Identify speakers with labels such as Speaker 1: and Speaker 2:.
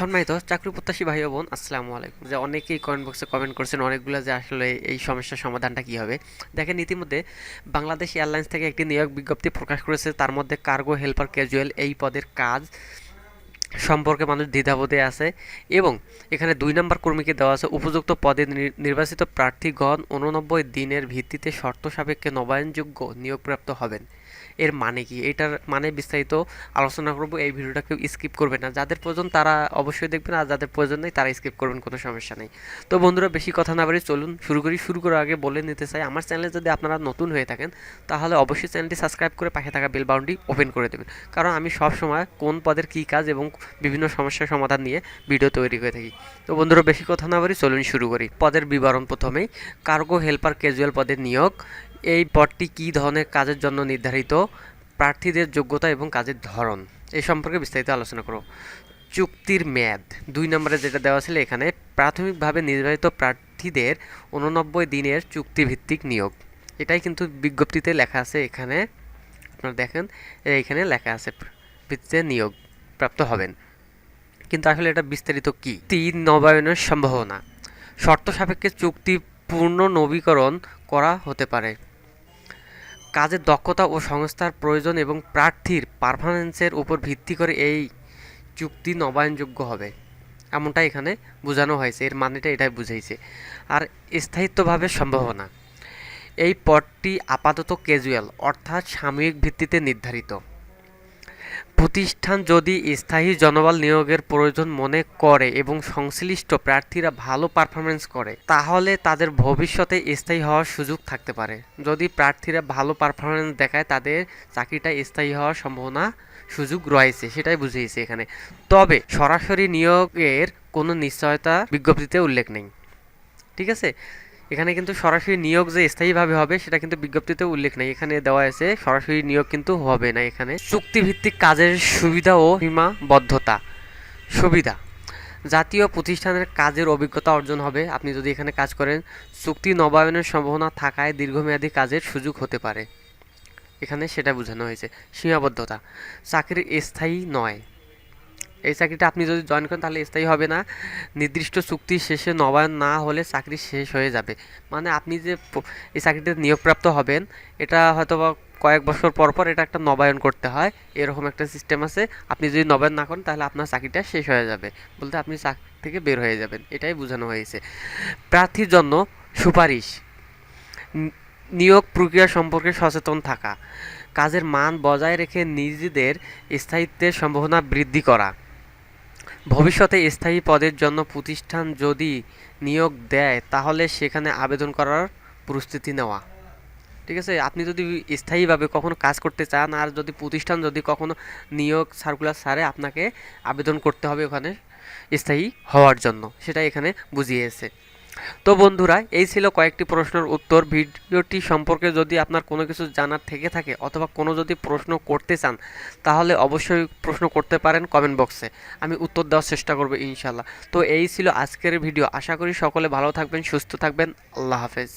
Speaker 1: সম্মানিত চাকরি প্রত্যাশী ভাই বোন, আসসালামু আলাইকুম। যে অনেকেই কমেন্ট বক্সে কমেন্ট করছেন অনেকগুলো যে আসলে এই সমস্যার সমাধানটা কী হবে। দেখেন, ইতিমধ্যে বাংলাদেশ এয়ারলাইন্স থেকে একটি নিয়োগ বিজ্ঞপ্তি প্রকাশ করেছে। তার মধ্যে কার্গো হেল্পার ক্যাজুয়াল এই পদের কাজ সম্পর্কে মানুষ দ্বিধাবোধে আছে এবং এখানে দুই নম্বর কর্মীকে দেওয়া আছে। উপযুক্ত পদে নির- নির্বাচিত প্রার্থীগণ উননব্বই দিনের ভিত্তিতে শর্ত সাপেক্ষে নবায়নযোগ্য নিয়োগপ্রাপ্ত হবেন। এর মানে কি? এটার মানে বিস্তারিত আলোচনা করব। এই ভিডিওটা কেউ স্কিপ করবে না। যাদের প্রয়োজন তারা অবশ্যই দেখবেন, আর যাদের প্রয়োজন নেই তারা স্কিপ করবেন, কোনো সমস্যা নেই। তো বন্ধুরা, বেশি কথা না বাড়ি চলুন, শুরু করি। শুরু করার আগে বলে নিতে চাই, আমার চ্যানেলে যদি আপনারা নতুন হয়ে থাকেন, তাহলে অবশ্যই চ্যানেলটি সাবস্ক্রাইব করে পাশে থাকা বেল বাউন্ডি ওপেন করে দেবেন। কারণ আমি সব সময় কোন পদের কী কাজ এবং বিভিন্ন সমস্যার সমাধান নিয়ে ভিডিও তৈরি করে থাকি। তো বন্ধুরা, বেশি কথা না বাড়ি চলুন, শুরু করি। পদের বিবরণ প্রথমেই কার্গো হেল্পার ক্যাজুয়াল পদের নিয়োগ এই পদটি কী ধরনের কাজের জন্য নির্ধারিত? প্রার্থীদের যোগ্যতা এবং কাজের ধরন। এই সম্পর্কে বিস্তারিত আলোচনা করব চুক্তির মেয়াদ। দুই নম্বরে যেটা দেওয়া ছিল এখানে, প্রাথমিকভাবে নির্ধারিত প্রার্থীদের উননব্বই দিনের চুক্তিভিত্তিক নিয়োগ। এটাই কিন্তু বিজ্ঞপ্তিতে লেখা আছে এখানে। আপনারা দেখেন এইখানে লেখা আছে ভিত্তিতে নিয়োগ প্রাপ্ত হবেন। কিন্তু আসলে এটা বিস্তারিত কি? তিন, নবায়নের সম্ভাবনা। শর্ত সাপেক্ষে চুক্তি পূর্ণ নবীকরণ করা হতে পারে। কাজের দক্ষতা ও সংস্থার প্রয়োজন এবং প্রার্থীর পারফরমেন্সের উপর ভিত্তি করে এই চুক্তি নবায়নযোগ্য হবে। এমনটা এখানে বোঝানো হয়েছে। এর মানেটা এটাই বুঝাইছে। আর স্থায়িত্বভাবে সম্ভাবনা। এই পদটি আপাতত ক্যাজুয়াল অর্থাৎ সাময়িক ভিত্তিতে নির্ধারিত। প্রতিষ্ঠান যদি স্থায়ী জনবল নিয়োগের প্রয়োজন মনে করে এবং সংশ্লিষ্ট প্রার্থীরা ভালো পারফরমেন্স করে, তাহলে তাদের ভবিষ্যতে স্থায়ী হওয়ার সুযোগ থাকতে পারে। যদি প্রার্থীরা ভালো পারফরমেন্স দেখায়, তাদের চাকরিটা স্থায়ী হওয়ার সম্ভাবনা সুযোগ রয়েছে, সেটাই বুঝিয়েছে এখানে। তবে সরাসরি নিয়োগের কোনো নিশ্চয়তা বিজ্ঞপ্তিতে উল্লেখ নেই। ঠিক আছে? এখানে কিন্তু সরাসরি নিয়োগ যে স্থায়ীভাবে হবে, সেটা কিন্তু বিজ্ঞপ্তিতে উল্লেখ নেই। এখানে দেওয়া আছে, সরাসরি নিয়োগ কিন্তু হবে না এখানে। চুক্তিভিত্তিক কাজের সুবিধা ও সীমাবদ্ধতা। সুবিধা। জাতীয় প্রতিষ্ঠানের কাজের অভিজ্ঞতা অর্জন হবে। আপনি যদি এখানে কাজ করেন, চুক্তি নবায়নের সম্ভাবনা থাকায় দীর্ঘমেয়াদী কাজের সুযোগ হতে পারে। এখানে সেটা বোঝানো হয়েছে। সীমাবদ্ধতা। চাকরি স্থায়ী নয়। এই চাকরিটা আপনি যদি জয়েন করেন, তাহলে স্থায়ী হবে না। নির্দিষ্ট চুক্তি শেষে নবায়ন না হলে চাকরি শেষ হয়ে যাবে। মানে আপনি যে এই চাকরিতে নিয়োগপ্রাপ্ত হবেন, এটা হয়তো বা কয়েক বছর পর পর এটা একটা নবায়ন করতে হয়। এরকম একটা সিস্টেম আছে। আপনি যদি নবায়ন না করেন, তাহলে আপনার চাকরিটা শেষ হয়ে যাবে। বলতে আপনি চাকরি থেকে বের হয়ে যাবেন। এটাই বোঝানো হয়েছে। প্রার্থীর জন্য সুপারিশ। নিয়োগ প্রক্রিয়া সম্পর্কে সচেতন থাকা। কাজের মান বজায় রেখে নিজেদের স্থায়িত্বের সম্ভাবনা বৃদ্ধি করা। ভবিষ্যতে স্থায়ী পদের জন্য প্রতিষ্ঠান যদি নিয়োগ দেয়, তাহলে সেখানে আবেদন করার প্রস্তুতি নেওয়া। ঠিক আছে? আপনি যদি স্থায়ীভাবে কখনো কাজ করতে চান, আর যদি প্রতিষ্ঠান যদি কখনো নিয়োগ সার্কুলার সারে আপনাকে আবেদন করতে হবে ওখানে স্থায়ী হওয়ার জন্য, সেটা এখানে বুঝিয়েছে। তো বন্ধুরা, এই ছিল কয়েকটি প্রশ্নের উত্তর। ভিডিওটি সম্পর্কে যদি আপনার কোনো কিছু জানার থেকে থাকে অথবা কোনো যদি প্রশ্ন করতে চান, তাহলে অবশ্যই প্রশ্ন করতে পারেন কমেন্ট বক্সে আমি উত্তর দেওয়ার চেষ্টা করব ইনশাল্লাহ তো এই ছিল আজকের ভিডিও। আশা করি সকলে ভালো থাকবেন, সুস্থ থাকবেন। আল্লাহ হাফেজ।